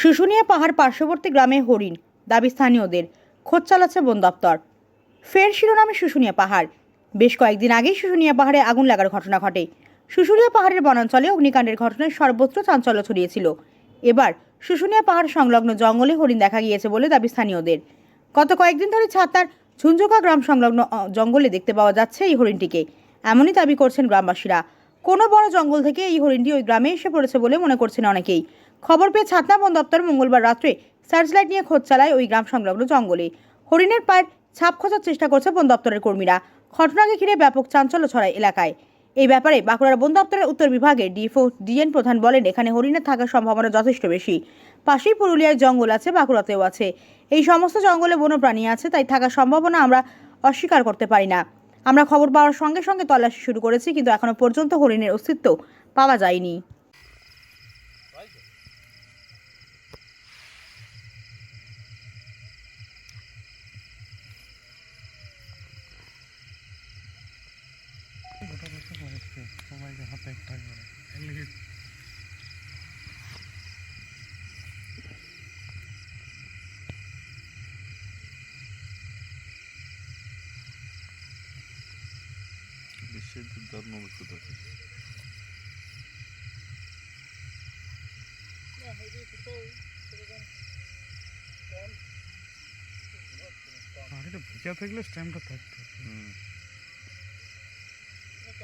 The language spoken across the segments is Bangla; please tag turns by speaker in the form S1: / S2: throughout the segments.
S1: শুশুনিয়া পাহাড় পার্শ্ববর্তী গ্রামে হরিণ, দাবি স্থানীয়দের। খোঁজ চালাচ্ছে বন দপ্তর। ফের শিরোনামে শুশুনিয়া পাহাড়। বেশ কয়েকদিন আগেই শুশুনিয়া পাহাড়ে আগুন লাগার ঘটনা ঘটে। শুশুনিয়া পাহাড়ের বনাঞ্চলে অগ্নিকাণ্ডের ঘটনায় সর্বত্র চাঞ্চল্য ছড়িয়েছিল। এবার শুশুনিয়া পাহাড় সংলগ্ন জঙ্গলে হরিণ দেখা গিয়েছে বলে দাবি স্থানীয়দের। গত কয়েকদিন ধরে ছাতার ঝুঞ্ঝুকা গ্রাম সংলগ্ন জঙ্গলে দেখতে পাওয়া যাচ্ছে এই হরিণটিকে। এমনই দাবি করছেন গ্রামবাসীরা। কোনো বড় জঙ্গল থেকে এই হরিণটি ওই গ্রামে এসে পড়েছে বলে মনে করছেন অনেকেই। খবর পেয়ে ছাতনা বন দপ্তর মঙ্গলবার রাত্রে সার্চ লাইট নিয়ে খোঁজ চালায় ওই গ্রাম সংলগ্ন জঙ্গলে। হরিণের পায়ের ছাপ খোঁজার চেষ্টা করছে বন দপ্তরের কর্মীরা। ঘটনাকে ঘিরে ব্যাপক চাঞ্চল্য ছড়ায় এলাকায়। এই ব্যাপারে বাঁকুড়ার বন দপ্তরের উত্তর বিভাগে ডিফো ডিএন প্রধান বলেন, এখানে হরিণের থাকার সম্ভাবনা যথেষ্ট বেশি। পাশেই পুরুলিয়ায় জঙ্গল আছে, বাঁকুড়াতেও আছে। এই সমস্ত জঙ্গলে বন্যপ্রাণী আছে, তাই থাকার সম্ভাবনা আমরা অস্বীকার করতে পারি না। আমরা খবর পাওয়ার সঙ্গে সঙ্গে তল্লাশি শুরু করেছি, কিন্তু এখনও পর্যন্ত হরিণের অস্তিত্ব পাওয়া যায়নি।
S2: সবাইকে হাতে একটা করে এমনি
S3: বিশ্বের ধর্ম বস্তুত আছে
S2: পাহাড়িটা ভেজা থাকলে স্ট্যাম্পটা থাকতো
S3: হুম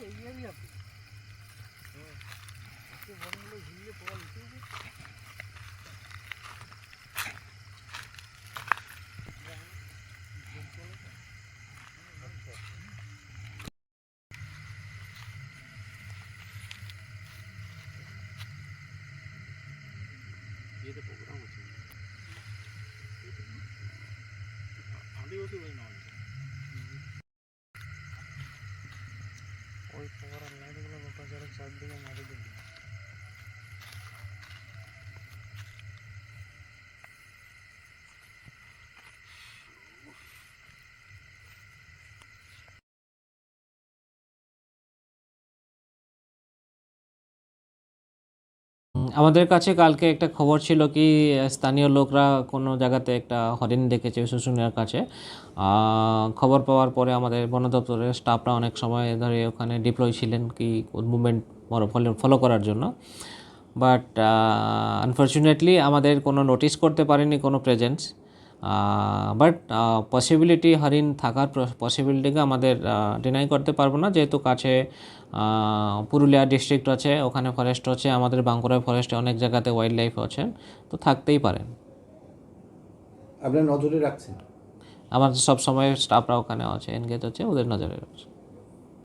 S2: এই ইয়ারই আছে বনগুলো ঘুরলে পাওয়া যেতে ওই
S4: আমাদের কাছে কালকে একটা খবর ছিল কি, স্থানীয় লোকরা কোনো জায়গাতে একটা হরিণ দেখেছে শুশুনিয়ার কাছে। খবর পাওয়ার পরে আমাদের বন দপ্তরের স্টাফরা অনেক সময় ধরে ওখানে ডিপ্লয় ছিলেন কি মুভমেন্ট ফলো করার জন্য। বাট আনফর্চুনেটলি আমাদের কোনো নোটিস করতে পারেনি কোনো প্রেজেন্স বাট পসিবিলিটি হরিণ থাকার পসিবিলিটিকে আমাদের ডিনাই করতে পারব না। যেহেতু কাছে পুরুলিয়া ডিস্ট্রিক্ট আছে ওখানে ফরেস্ট আছে আমাদের বাঁকুড়ায় ফরেস্টে অনেক জায়গাতে ওয়াইল্ড লাইফ আছে তো থাকতেই পারেন
S5: আপনার নজরে রাখছেন?
S4: আমার সব সময় স্টাফরা ওখানে আছে এনগেজ আছে ওদের নজরে আছে